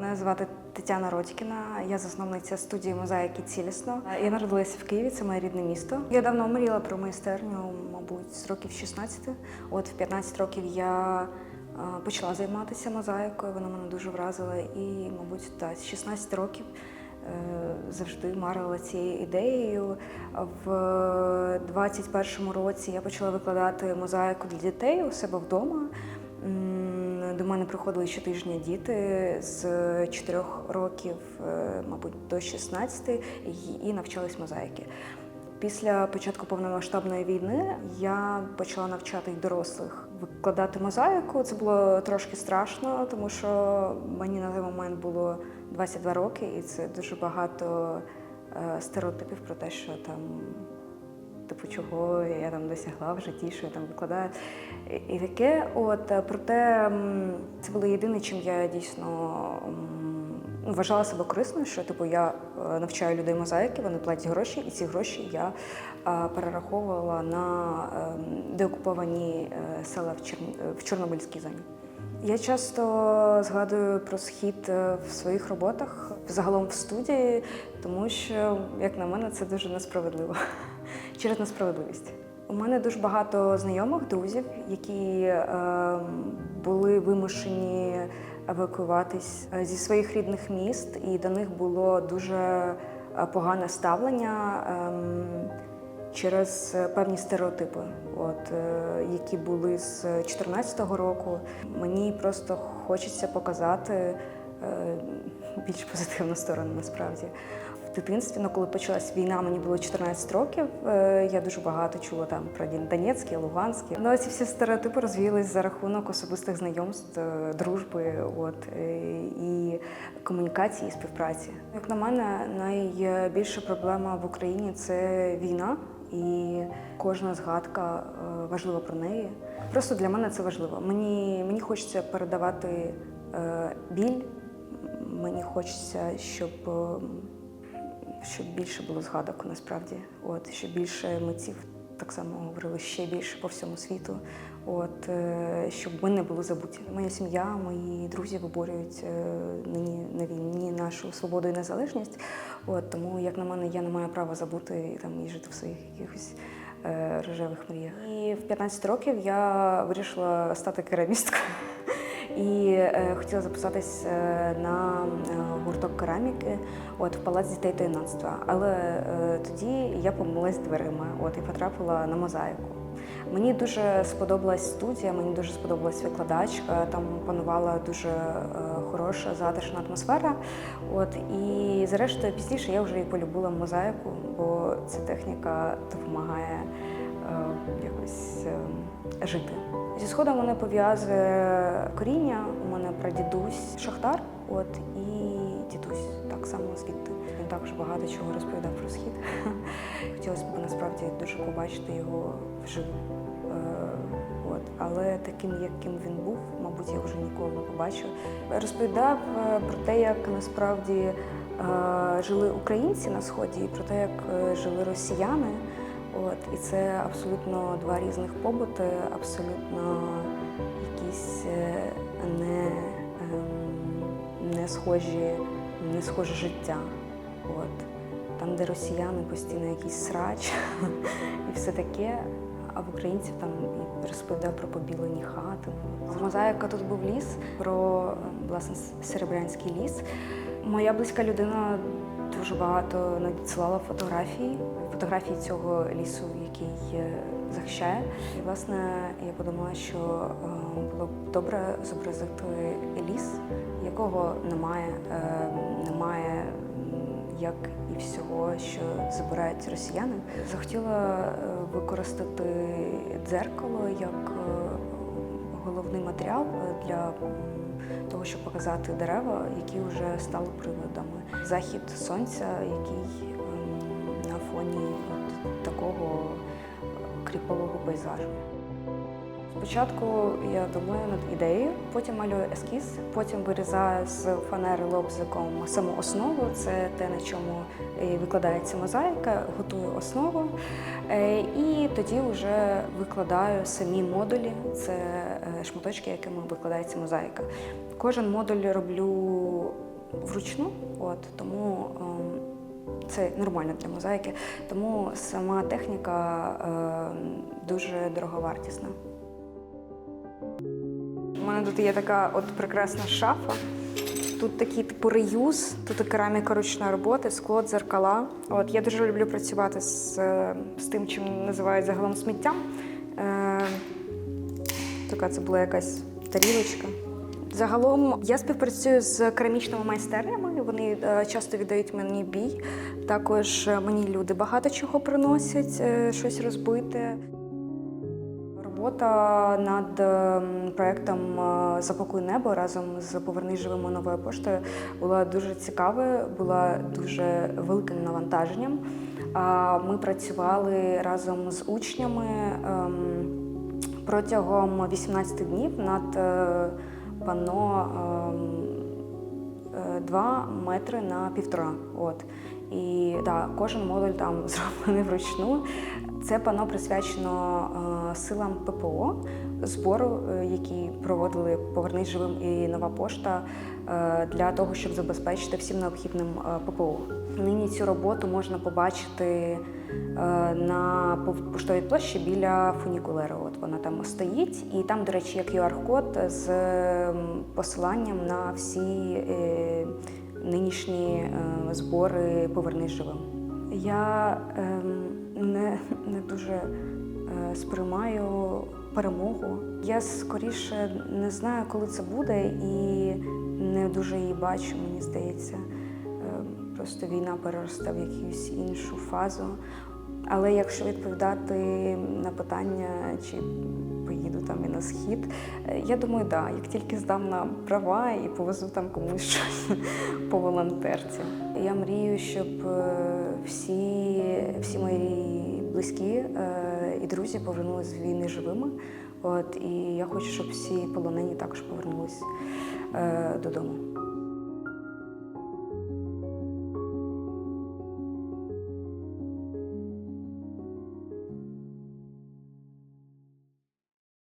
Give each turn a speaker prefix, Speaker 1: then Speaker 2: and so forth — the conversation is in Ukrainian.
Speaker 1: Мене звати Тетяна Родькіна, я засновниця студії мозаїки цілісно. Я народилася в Києві, це моє рідне місто. Я давно мріяла про майстерню, мабуть, з років 16. От в 15 років я е, почала займатися мозаїкою, вона мене дуже вразила. І, мабуть, та, з 16 років е, завжди марила цією ідеєю. В 21-му році я почала викладати мозаїку для дітей у себе вдома. До мене приходили щотижня діти з 4 років, е, мабуть, до 16 і- і навчались мозаїки. Після початку повномасштабної війни я почала навчати й дорослих викладати мозаїку. Це було трошки страшно, тому що мені на той момент було 22 роки, і це дуже багато е, стереотипів про те, що там типу, чого я там досягла в житті, що я там викладаю. І, таке. От, е, проте це було єдине, чим я дійсно ну, вважала себе корисною, що типу, я е, навчаю людей мозаїки, вони платять гроші, і ці гроші я перераховувала на е, деокуповані е, села в, Чорн- в Чорнобильській зоні. Я часто згадую про схід в своїх роботах, загалом в студії, тому що, як на мене, це дуже несправедливо через несправедливість. У мене дуже багато знайомих, друзів, які е, були вимушені евакуюватись е, зі своїх рідних міст, і до них було дуже е, погане ставлення. ем, через е, певні стереотипи, от, е, які були з 2014 року. Мені просто хочеться показати е, більш позитивну сторону насправді. В дитинстві, ну, коли почалась війна, мені було 14 років. е, Я дуже багато чула там про Донецьке, Луганське. Ну, ці всі стереотипи розвіялись за рахунок особистих знайомств, е, дружби, от е, і комунікації, і співпраці. Як на мене, найбільша проблема в Україні це війна, і кожна згадка важлива про неї. Просто для мене це важливо. Мені, мені хочеться передавати біль. Мені хочеться, щоб, щоб більше було згадок насправді. От, щоб більше митців так само говорили ще більше по всьому світу. От, е, щоб ми не були забуті. Моя сім'я, мої друзі виборюють е, нині на війні нашу свободу і незалежність. От, тому, як на мене, я не маю права забути і там, і жити в своїх якихось е, рожевих мріях. І в 15 років я вирішила стати керамісткою. І е, хотіла записатись е, на е, гурток кераміки от, в Палац дітей та юнацтва. Але тоді я помилась дверима от, і потрапила на мозаїку. Мені дуже сподобалась студія, мені дуже сподобалась викладачка. Там панувала дуже хороша затишна атмосфера. От і зрештою пізніше я вже і полюбила мозаїку, бо ця техніка допомагає е, якось е, жити. Зі сходом мене пов'язує коріння. У мене прадідусь Шахтар, от і дідусь так само звідти. Він також багато чого розповідав про схід. Хотілося б насправді дуже побачити його вживу. Е, От, але таким, яким він був, мабуть, я вже ніколи не побачу. Розповідав е, про те, як насправді е, жили українці на сході, і про те, як жили росіяни. От, і це абсолютно два різних побути, абсолютно якісь е, не, ем, не, схожі, не схоже життя. От. Там, де росіяни постійно якийсь срач і все таке. А в українців там розповідав про побілені хати. З мозаїка тут був ліс, про е, власне Серебрянський ліс. Моя близька людина дуже багато надсилала фотографій, фотографії цього лісу, який е, захищає. І власне я подумала, що е, було б добре зобразити ліс, якого немає, е, немає як і всього, що забирають росіяни. Захотіла використати дзеркало як головний матеріал для того, щоб показати дерева, які вже стали приводами. Захід сонця, який фоні от такого е, кріпового пейзажу. Спочатку я думаю над ідеєю, потім малюю ескіз, потім вирізаю з фанери лобзиком саму основу. Це те, на чому викладається мозаїка, готую основу. Е, І тоді вже викладаю самі модулі. Це е, шматочки, якими викладається мозаїка. Кожен модуль роблю вручну, от тому ем, це нормально для мозаїки. Тому сама техніка ем, дуже дороговартісна. У мене тут є така от прекрасна шафа. Тут такий типу реюз, тут і кераміка ручної роботи, скло, дзеркала. От я дуже люблю працювати з, е, з тим, чим називають загалом сміттям. Е, така це була якась тарілочка. Загалом я співпрацюю з керамічними майстернями. Вони е, часто віддають мені бій. Також е, мені люди багато чого приносять, е, щось розбите. Робота над проектом Запакуй небо разом з Повернись живими новою поштою була дуже цікавою, була дуже великим навантаженням. Ми працювали разом з учнями ем, протягом 18 днів над е, пано ем, 2 метри на півтора. От. І да, кожен модуль там зроблений вручну. Це пано присвячено е, силам ППО, збору, е, які проводили Повернись живим і нова пошта е, для того, щоб забезпечити всім необхідним е, ППО. Нині цю роботу можна побачити на поштовій площі біля фунікулери. От вона там стоїть, і там, до речі, є QR-код з посиланням на всі нинішні збори Повернись живим. Я ем, не, не дуже сприймаю перемогу. Я скоріше не знаю, коли це буде, і не дуже її бачу, мені здається. Е, Просто війна переросте в якусь іншу фазу. Але якщо відповідати на питання, чи поїду там і на схід, е, я думаю, так. Да. Як тільки здам на права і повезу там комусь щось по волонтерці. Я мрію, щоб е, всі, всі мої близькі е, і друзі повернулися з війни живими. От, і я хочу, щоб всі полонені також повернулись е, додому.